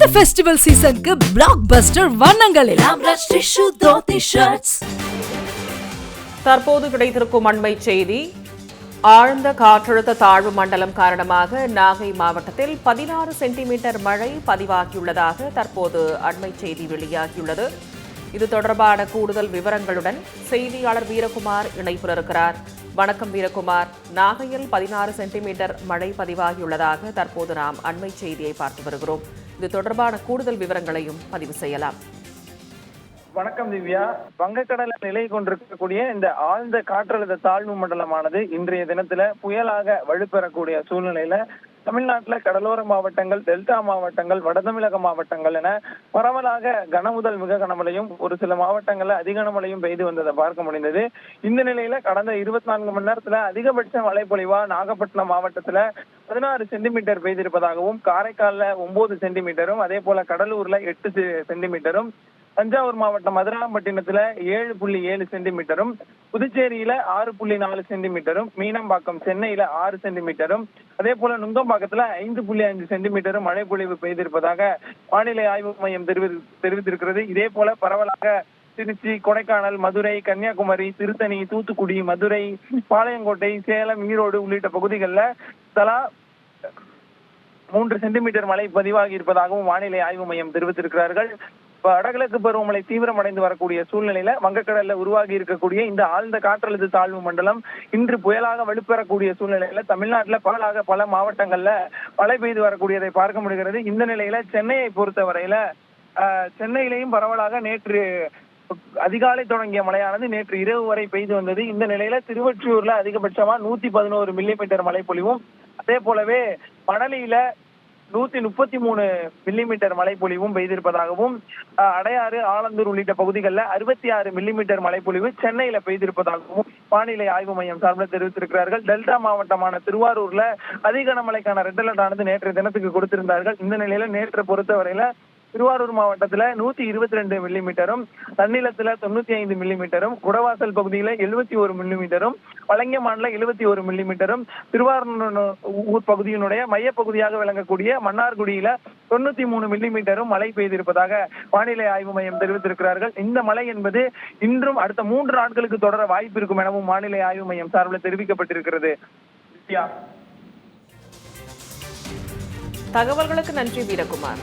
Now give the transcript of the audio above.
இந்த ஃபெஸ்டிவல் சீசனுக்கு பிளாக் பஸ்டர் வண்ணங்களில் தற்போது கிடைத்திருக்கும் அண்மை செய்தி ஆழ்ந்த காற்றழுத்த தாழ்வு மண்டலம் காரணமாக நாகை மாவட்டத்தில் பதினாறு சென்டிமீட்டர் மழை பதிவாகியுள்ளதாக தற்போது அண்மை செய்தி வெளியாகியுள்ளது. இது தொடர்பான கூடுதல் விவரங்களுடன் செய்தியாளர் வீரகுமார் இணைப்பில் இருக்கிறார் வணக்கம் வீரகுமார். நாகையில் பதினாறு சென்டிமீட்டர் மழை பதிவாகியுள்ளதாக தற்போது நாம் அண்மை செய்தியை பார்த்து வருகிறோம். இது தொடர்பான கூடுதல் விவரங்களையும் பதிவு செய்யலாம். வணக்கம் திவ்யா. வங்கக்கடல நிலை கொண்டிருக்கக்கூடிய இந்த ஆழ்ந்த காற்றழுத்த தாழ்வு மண்டலமானது இன்றைய தினத்துல புயலாக வலுப்பெறக்கூடிய சூழ்நிலையில தமிழ்நாட்டுல கடலோர மாவட்டங்கள் டெல்டா மாவட்டங்கள் வடதமிழக மாவட்டங்கள் என பரவலாக கனமுதல் மிக கனமழையும் ஒரு சில மாவட்டங்கள்ல அதிகனமழையும் பெய்து வந்ததை பார்க்க முடிந்தது. இந்த நிலையில கடந்த இருபத்தி நான்கு மணி நேரத்துல அதிகபட்ச மழைப்பொழிவா நாகப்பட்டினம் மாவட்டத்துல பதினாறு சென்டிமீட்டர் பெய்திருப்பதாகவும் காரைக்கால்ல ஒன்பது சென்டிமீட்டரும் அதே போல கடலூர்ல எட்டு செ- சென்டிமீட்டரும் தஞ்சாவூர் மாவட்டம் மதுராம்பட்டினத்துல ஏழு புள்ளி ஏழு சென்டிமீட்டரும் புதுச்சேரியில ஆறு புள்ளி நாலு சென்டிமீட்டரும் மீனம்பாக்கம் சென்னையில ஆறு சென்டிமீட்டரும் அதே போல நுங்கம்பாக்கத்துல ஐந்து புள்ளி அஞ்சு சென்டிமீட்டரும் மழை பொழிவு பெய்திருப்பதாக வானிலை ஆய்வு மையம் தெரிவித்திருக்கிறது. இதே போல பரவலாக திருச்சி கொடைக்கானல் மதுரை கன்னியாகுமரி திருத்தணி தூத்துக்குடி மதுரை பாளையங்கோட்டை சேலம் ஈரோடு உள்ளிட்ட பகுதிகளில் தலா மூன்று சென்டிமீட்டர் மழை பதிவாகி இருப்பதாகவும் வானிலை ஆய்வு மையம் தெரிவித்திருக்கிறார்கள். வடகிழக்கு பருவமழை தீவிரமடைந்து வரக்கூடிய சூழ்நிலையில வங்கக்கடல்ல உருவாகி இருக்கக்கூடிய இந்த ஆழ்ந்த காற்றழுத்த தாழ்வு மண்டலம் இன்று புயலாக வலுப்பெறக்கூடிய சூழ்நிலையில தமிழ்நாட்டுல பகலாக பல மாவட்டங்கள்ல மழை பெய்து வரக்கூடியதை பார்க்க முடிகிறது. இந்த நிலையில சென்னையை பொறுத்தவரையில சென்னையிலையும் பரவலாக நேற்று அதிகாலை தொடங்கிய மழையானது நேற்று இரவு வரை பெய்து வந்தது. இந்த நிலையில திருவொற்றியூர்ல அதிகபட்சமா நூத்தி பதினோரு மில்லிமீட்டர் மழை பொழிவும். அதே போலவே மணலியில நூத்தி முப்பத்தி மூணு மில்லிமீட்டர் மழைப்பொழிவும் பெய்திருப்பதாகவும் அடையாறு ஆலந்தூர் உள்ளிட்ட பகுதிகளில் அறுபத்தி ஆறு மில்லிமீட்டர் மழைப்பொழிவு சென்னையில பெய்திருப்பதாகவும் வானிலை ஆய்வு மையம் சார்பில் தெரிவித்திருக்கிறார்கள். டெல்டா மாவட்டமான திருவாரூர்ல அதிக கனமழைக்கான ரெட் அலர்ட் ஆனது நேற்றைய தினத்துக்கு கொடுத்திருந்தார்கள். இந்த நிலையில நேற்று பொறுத்தவரையில திருவாரூர் மாவட்டத்துல நூத்தி இருபத்தி ரெண்டு மில்லிமீட்டரும் தன்னிலத்துல தொண்ணூத்தி ஐந்து மில்லிமீட்டரும் குடவாசல் பகுதியில எழுபத்தி ஒரு மில்லிமீட்டரும் வலங்கமான்ல எழுபத்தி ஒரு மில்லிமீட்டரும் திருவாரூர் ஊர் பகுதியினுடைய மையப்பகுதியாக விளங்கக்கூடிய மன்னார்குடியில தொண்ணூத்தி மூணு மில்லிமீட்டரும் மழை பெய்திருப்பதாக வானிலை ஆய்வு மையம் தெரிவித்திருக்கிறார்கள். இந்த மழை என்பது இன்றும் அடுத்த மூன்று நாட்களுக்கு தொடர வாய்ப்பு இருக்கும் எனவும் வானிலை ஆய்வு மையம் சார்பில் தெரிவிக்கப்பட்டிருக்கிறது. தகவல்களுக்கு நன்றி வீரகுமார்.